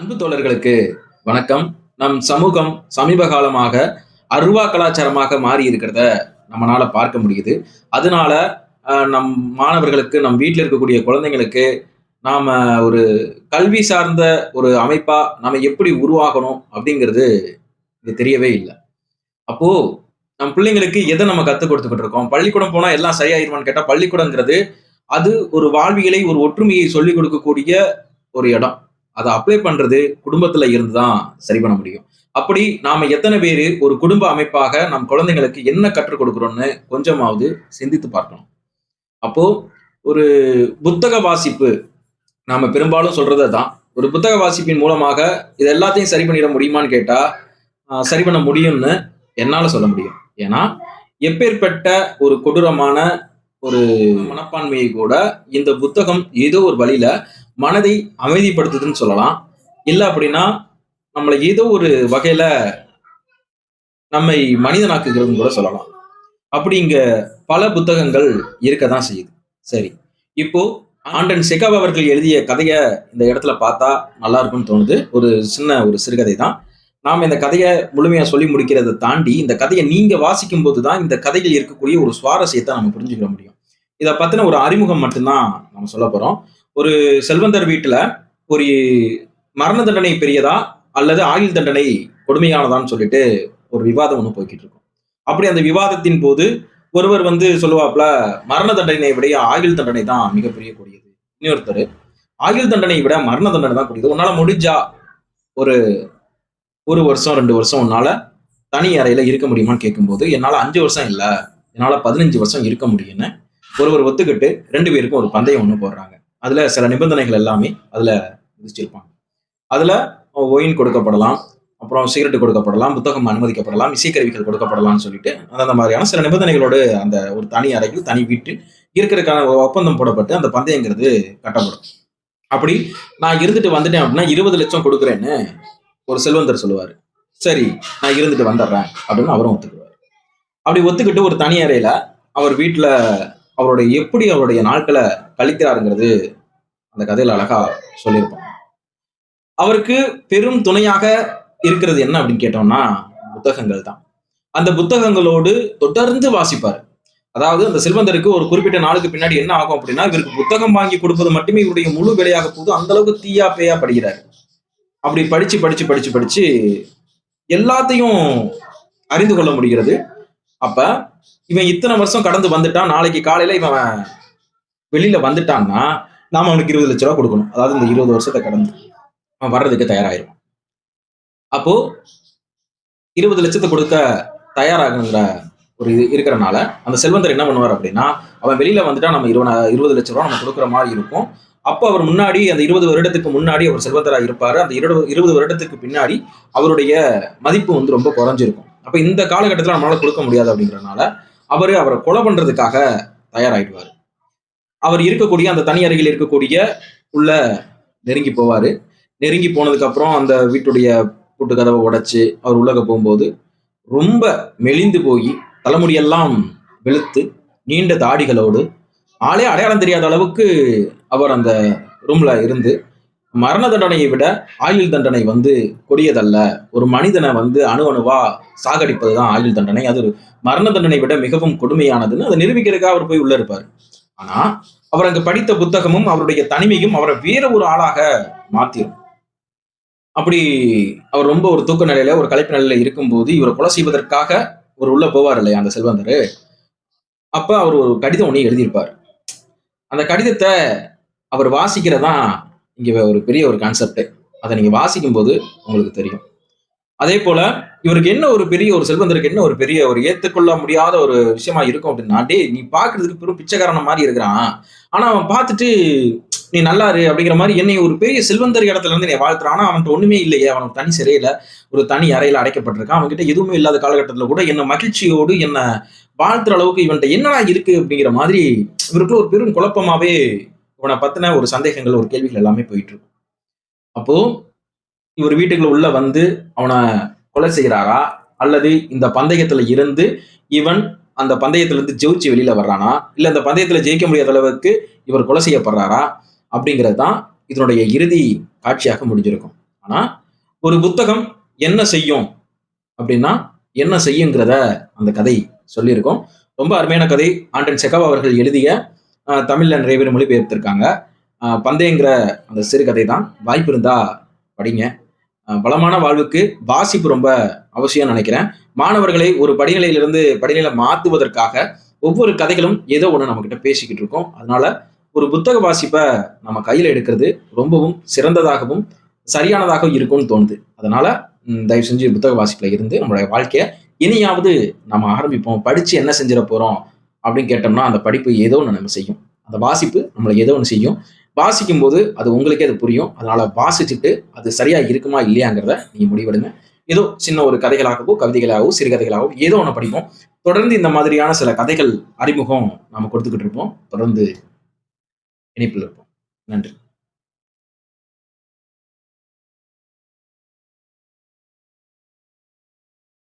அன்பு தோழர்களுக்கு வணக்கம். நம் சமூகம் சமீப காலமாக அருவா கலாச்சாரமாக மாறி இருக்கிறத நம்மளால பார்க்க முடியுது. அதனால நம் மாணவர்களுக்கு நம் வீட்டில் இருக்கக்கூடிய குழந்தைங்களுக்கு நாம ஒரு கல்வி சார்ந்த ஒரு அமைப்பா நம்ம எப்படி உருவாகணும் அப்படிங்கிறது இது தெரியவே இல்லை. அப்போ நம் பிள்ளைங்களுக்கு எதை நம்ம கற்றுக் கொடுத்துக்கிட்டு இருக்கோம்? பள்ளிக்கூடம் போனால் எல்லாம் சரியாயிருமான்னு கேட்டால் பள்ளிக்கூடங்கிறது அது ஒரு வாழ்வியலை ஒரு ஒற்றுமையை சொல்லிக் கொடுக்கக்கூடிய ஒரு இடம். அதை அப்ளை பண்றது குடும்பத்துல இருந்து தான் சரி பண்ண முடியும். அப்படி நாம எத்தனை பேர் ஒரு குடும்ப அமைப்பாக நம் குழந்தைங்களுக்கு என்ன கற்றுக் கொடுக்குறோம்னு கொஞ்சமாவது சிந்தித்து பார்க்கணும். அப்போ ஒரு புத்தக வாசிப்பு நாம பெரும்பாலும் சொல்றது தான் ஒரு புத்தக வாசிப்பின் மூலமாக இது எல்லாத்தையும் சரி பண்ணிட முடியுமான்னு கேட்டா சரி பண்ண முடியும்னு என்னால சொல்ல முடியும். ஏன்னா எப்பேற்பட்ட ஒரு கொடூரமான ஒரு மனப்பான்மையை கூட இந்த புத்தகம் ஏதோ ஒரு வழியில மனதை அமைதிப்படுத்துதுன்னு சொல்லலாம். இல்லை அப்படின்னா நம்மளை ஏதோ ஒரு வகையில நம்மை மனிதனாக்குகிறதுன்னு கூட சொல்லலாம். அப்படி இங்க பல புத்தகங்கள் இருக்க தான் செய்யுது. சரி. இப்போ ஆண்டன் செகாவ் அவர்கள் எழுதிய கதையை இந்த இடத்துல பார்த்தா நல்லா இருக்கும்னு தோணுது. ஒரு சின்ன ஒரு சிறுகதை தான். நாம் இந்த கதையை முழுமையா சொல்லி முடிக்கிறதை தாண்டி இந்த கதையை நீங்க வாசிக்கும் போது தான் இந்த கதையில் இருக்கக்கூடிய ஒரு சுவாரஸ்யத்தை நம்ம புரிஞ்சுக்கிற முடியும். இதை பத்தின ஒரு அறிமுகம் மட்டும்தான் நம்ம சொல்ல போறோம். ஒரு செல்வந்தர் வீட்டுல ஒரு மரண தண்டனை பெரியதா அல்லது ஆயுள் தண்டனை கொடுமையானதான்னு சொல்லிட்டு ஒரு விவாதம் ஒன்று போய்கிட்டு இருக்கும். அப்படி அந்த விவாதத்தின் போது ஒருவர் வந்து சொல்லுவாப்ல மரண தண்டனை விட ஆயுள் தண்டனை தான் மிகப்பெரிய கூடியது. இன்னொருத்தர் ஆயுள் தண்டனை விட மரண தண்டனை தான் கூடியது. உன்னால முடிஞ்சா ஒரு ஒரு வருஷம் ரெண்டு வருஷம் உன்னால தனி அறையில இருக்க முடியுமான்னு கேட்கும்போது என்னால அஞ்சு வருஷம் இல்லை என்னால பதினஞ்சு வருஷம் இருக்க முடியும்னு ஒருவர் ஒத்துக்கிட்டு ரெண்டு பேருக்கும் ஒரு பந்தயம் ஒன்று போடுறாங்க. அதுல சில நிபந்தனைகள் எல்லாமே அதுல விதிச்சிருப்பாங்க. அதுல ஒயின் கொடுக்கப்படலாம் அப்புறம் சிகரெட் கொடுக்கப்படலாம் புத்தகம் அனுமதிக்கப்படலாம் இசைக்கருவிகள் கொடுக்கப்படலாம்னு சொல்லிட்டு அந்த மாதிரியான சில நிபந்தனைகளோடு அந்த ஒரு தனி அறையில் தனி வீட்டில் இருக்கிறதுக்கான ஒப்பந்தம் போடப்பட்டு அந்த பந்தயங்கிறது கட்டப்படும். அப்படி நான் இருந்துட்டு வந்துட்டேன் அப்படின்னா இருபது லட்சம் கொடுக்குறேன்னு ஒரு செல்வந்தர் சொல்லுவார். சரி நான் இருந்துட்டு வந்துடுறேன் அப்படின்னு அவரும் ஒத்துக்குவார். அப்படி ஒத்துக்கிட்டு ஒரு தனி அறையில அவர் வீட்டில் அவருடைய எப்படி அவருடைய நாட்களை கழிக்கிறாருங்கிறது அந்த கதையில அழகா சொல்லியிருப்பான் அவருக்கு பெரும் துணையாக இருக்கிறது என்ன அப்படின்னு கேட்டோம்னா புத்தகங்கள் தான். அந்த புத்தகங்களோடு தொடர்ந்து வாசிப்பார். அதாவது அந்த செல்வந்தருக்கு ஒரு குறிப்பிட்ட நாளுக்கு பின்னாடி என்ன ஆகும் அப்படின்னா இவருக்கு புத்தகம் வாங்கி கொடுப்பது மட்டுமே இவருடைய முழு வேலையாக போகுது. அந்த அளவுக்கு தீயா பேயா படிக்கிறார். அப்படி படிச்சு படிச்சு படிச்சு படிச்சு எல்லாத்தையும் அறிந்து கொள்ள முடிகிறது. அப்ப இவன் இத்தனை வருஷம் கடந்து வந்துட்டான். நாளைக்கு காலையில இவன் வெளியில வந்துட்டான்னா நாம அவனுக்கு இருபது லட்ச ரூபா கொடுக்கணும். அதாவது இந்த இருபது வருஷத்தை கடந்து அவன் வர்றதுக்கு தயாராயிரும். அப்போ இருபது லட்சத்தை கொடுக்க தயாராகுங்கிற ஒரு இது இருக்கிறனால அந்த செல்வந்தர் என்ன பண்ணுவார் அப்படின்னா அவன் வெளியில வந்துட்டா நம்ம இருபது இருபது லட்ச ரூபா நம்ம கொடுக்குற மாதிரி இருக்கும். அப்போ அவர் முன்னாடி அந்த இருபது வருடத்துக்கு முன்னாடி அவர் செல்வந்தராக இருப்பார். அந்த இருபது இருபது வருடத்துக்கு பின்னாடி அவருடைய மதிப்பு வந்து ரொம்ப குறைஞ்சிருக்கும். அப்போ இந்த காலகட்டத்தில் நம்மளால கொடுக்க முடியாது அப்படிங்கறதுனால அவர் அவரை கொலை பண்றதுக்காக தயாராகிடுவார் அவர் இருக்கக்கூடிய அந்த தனி அறையில் இருக்கக்கூடிய உள்ள நெருங்கி போவார். நெருங்கி போனதுக்கப்புறம் அந்த வீட்டுடைய கூட்டு கதவை உடைச்சு அவர் உள்ளக போகும்போது ரொம்ப மெலிந்து போய் தலைமுடியெல்லாம் வெளுத்து நீண்ட தாடிகளோடு ஆளே அடையாளம் தெரியாத அளவுக்கு அவர் அந்த ரூம்ல இருந்து மரண தண்டனையை விட ஆயுள் தண்டனை வந்து கொடியதல்ல. ஒரு மனிதனை வந்து அணு அணுவா சாகடிப்பது தான் ஆயுள் தண்டனை. அது மரண தண்டனை விட மிகவும் கொடுமையானதுன்னு அதை நிரூபிக்கிறதுக்காக அவர் போய் உள்ள இருப்பார். ஆனா அவர் அங்க படித்த புத்தகமும் அவருடைய தனிமையும் அவரை வேற ஒரு ஆளாக மாத்திரும். அப்படி அவர் ரொம்ப ஒரு தூக்க நிலையில ஒரு கலைப்பு நிலையில இருக்கும்போது இவரை கொலை செய்வதற்காக ஒரு உள்ள போவார் இல்லையா அந்த செல்வந்தர்? அப்ப அவர் ஒரு கடிதம் ஒன்று எழுதியிருப்பார். அந்த கடிதத்தை அவர் வாசிக்கிறதான் இங்கே ஒரு பெரிய ஒரு கான்செப்டே அதை நீங்கள் வாசிக்கும் போது உங்களுக்கு தெரியும். அதே போல இவருக்கு என்ன ஒரு பெரிய ஒரு செல்வந்தருக்கு என்ன ஒரு பெரிய ஒரு ஏற்றுக்கொள்ள முடியாத ஒரு விஷயமா இருக்கும் அப்படின்னா டே நீ பாக்குறதுக்கு பெரும் பிச்சைக்காரன மாதிரி இருக்கிறான். ஆனா அவன் பார்த்துட்டு நீ நல்லாரு அப்படிங்கிற மாதிரி என்னை ஒரு பெரிய செல்வந்தர் இடத்துல இருந்து நீ வாழ்த்துறான். ஆனா அவன்கிட்ட ஒண்ணுமே இல்லையே. அவனுக்கு தனி சிறையில ஒரு தனி அறையில அடைக்கப்பட்டிருக்கான். அவன்கிட்ட எதுவுமே இல்லாத காலகட்டத்தில் கூட என்ன மகிழ்ச்சியோடு என்ன வாழ்த்துற அளவுக்கு இவன்கிட்ட என்னடா இருக்கு அப்படிங்கிற மாதிரி இவருக்குள்ள ஒரு பெரும் குழப்பமாவே இவனை பத்தின ஒரு சந்தேகங்கள் ஒரு கேள்விகள் எல்லாமே போயிட்டு இருக்கும் அப்போ இவர் வீட்டுக்குள்ள உள்ள வந்து அவனை கொலை செய்கிறாரா? அல்லது இந்த பந்தயத்துல இருந்து இவன் அந்த பந்தயத்துல இருந்து ஜெயிச்சு வெளியில வர்றானா? இல்ல அந்த பந்தயத்துல ஜெயிக்க முடியாத அளவுக்கு இவர் கொலை செய்யப்படுறாரா? அப்படிங்கிறது தான் இதனுடைய இறுதி காட்சியாக முடிஞ்சிருக்கும். ஆனா ஒரு புத்தகம் என்ன செய்யும்? அப்படின்னா என்ன செய்யுங்கிறத அந்த கதை சொல்லியிருக்கோம். ரொம்ப அருமையான கதை. ஆண்டன் செகவா அவர்கள் எழுதிய தமிழில் நிறைய பேர் மொழிபெயர்த்திருக்காங்க. பந்தயங்கிற அந்த சிறுகதை தான் வாய்ப்பு இருந்தா படிங்க வளமான வாழ்வுக்கு வாசிப்பு ரொம்ப அவசியம் நினைக்கிறேன். மாணவர்களை ஒரு படிநிலையிலிருந்து படிநிலை மாற்றுவதற்காக ஒவ்வொரு கதைகளும் ஏதோ ஒன்று நம்மக்கிட்ட பேசிக்கிட்டு இருக்கோம். அதனால ஒரு புத்தக வாசிப்பை நம்ம கையில் எடுக்கிறது ரொம்பவும் சிறந்ததாகவும் சரியானதாகவும் இருக்கும்னு தோணுது. அதனால தயவு செஞ்சு புத்தக வாசிப்பில் இருந்து நம்மளுடைய வாழ்க்கையை இனியாவது நம்ம ஆரம்பிப்போம். படித்து என்ன செஞ்சிட போகிறோம் அப்படின்னு கேட்டோம்னா அந்த படிப்பு ஏதோ ஒன்று நம்ம செய்யும். அந்த வாசிப்பு நம்மளை ஏதோ ஒன்று செய்யும். வாசிக்கும் போது அது உங்களுக்கே அது புரியும். அதனால வாசிச்சுட்டு அது சரியா இருக்குமா இல்லையாங்கிறத நீங்க முடிவெடுங்க. ஏதோ சின்ன ஒரு கதைகளாகவோ கவிதைகளாகவோ சிறுகதைகளாகவோ ஏதோ ஒன்று படிப்போம். தொடர்ந்து இந்த மாதிரியான சில கதைகள் அறிமுகம் நாம் கொடுத்துக்கிட்டு இருப்போம். தொடர்ந்து இணைப்பில் இருப்போம். நன்றி.